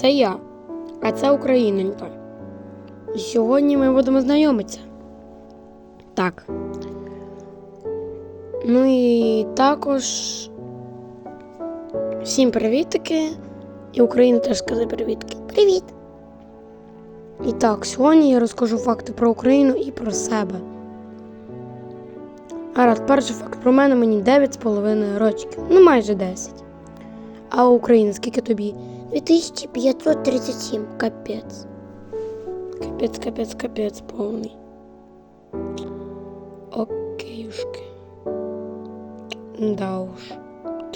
це я, а це Українонька. І сьогодні ми будемо знайомитися. Так. Ну і також всім привітики. І Україна теж скаже привітки. Привіт! І так, сьогодні я розкажу факти про Україну і про себе. Гаразд, перший факт про мене мені 9,5 років. Ну майже 10. А Україна, скільки тобі? 2537. Капець. Капець, капець, капець повний. Окейушки. Да уж.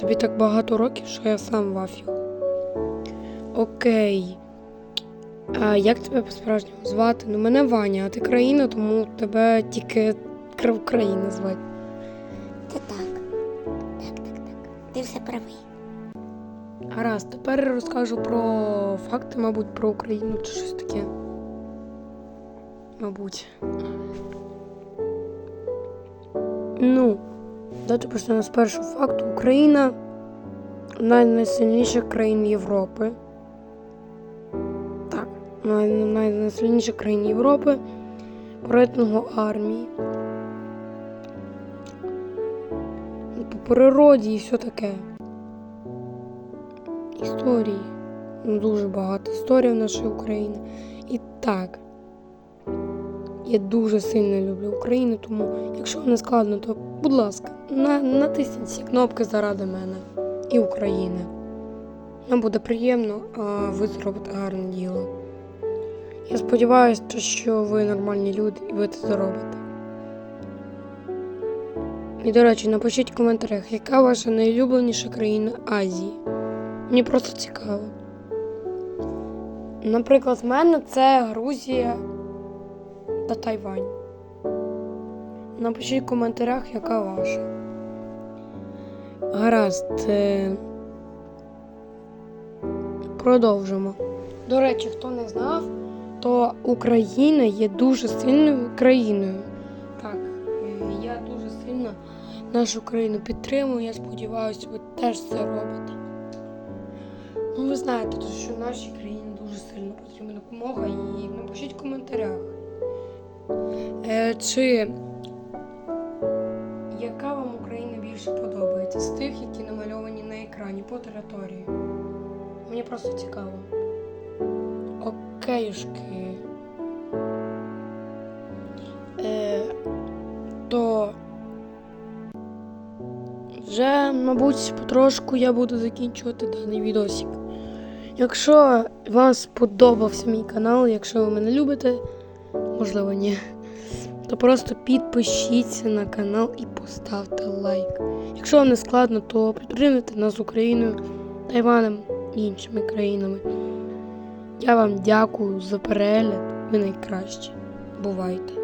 Тобі так багато років, що я сам вафів. Окей. А як тебе по-справжньому звати? Ну, мене Ваня, а ти країна, тому тебе тільки Крав країна звати. Це так. Так, так, так. Ти все правий. Гаразд, тепер я розкажу про факти, мабуть, про Україну чи щось таке. Мабуть. Ну, давайте почнемо з першого факту. Україна одна з найсильніших країн Європи. Так, одна з найсильніших країн Європи по рейтингу армії. По природі і все таке історії. Ну, Дуже багато історій в нашої України. І так, я дуже сильно люблю Україну, тому якщо вам не складно, то, будь ласка, на, натисніть ці кнопки заради мене і України. Нам буде приємно, а ви зробите гарне діло. Я сподіваюся, що ви нормальні люди і ви це зробите. І, до речі, напишіть в коментарях, яка ваша найулюбленіша країна Азії. Мені просто цікаво. Наприклад, в мене це Грузія та Тайвань. Напишіть в коментарях, яка ваша. Гаразд. е, Продовжимо. До речі, хто не знав, то Україна є дуже сильною країною. Так, е, я дуже сильно нашу країну підтримую. Я сподіваюся, ви теж це робите. Ну, ви знаєте, що нашій країні дуже сильно потрібна допомога і напишіть в коментарях. Е, чи яка вам Україна більше подобається з тих, які намальовані на екрані по території? Мені просто цікаво. Окейшки. Е, то вже, мабуть, потрошку я буду закінчувати даний відосик. Якщо вам сподобався мій канал, якщо ви мене любите, можливо, ні, то просто підпишіться на канал і поставте лайк. Якщо вам не складно, то підтримуйте нас Україною, Тайванем і іншими країнами. Я вам дякую за перегляд. Ви найкращі. Бувайте!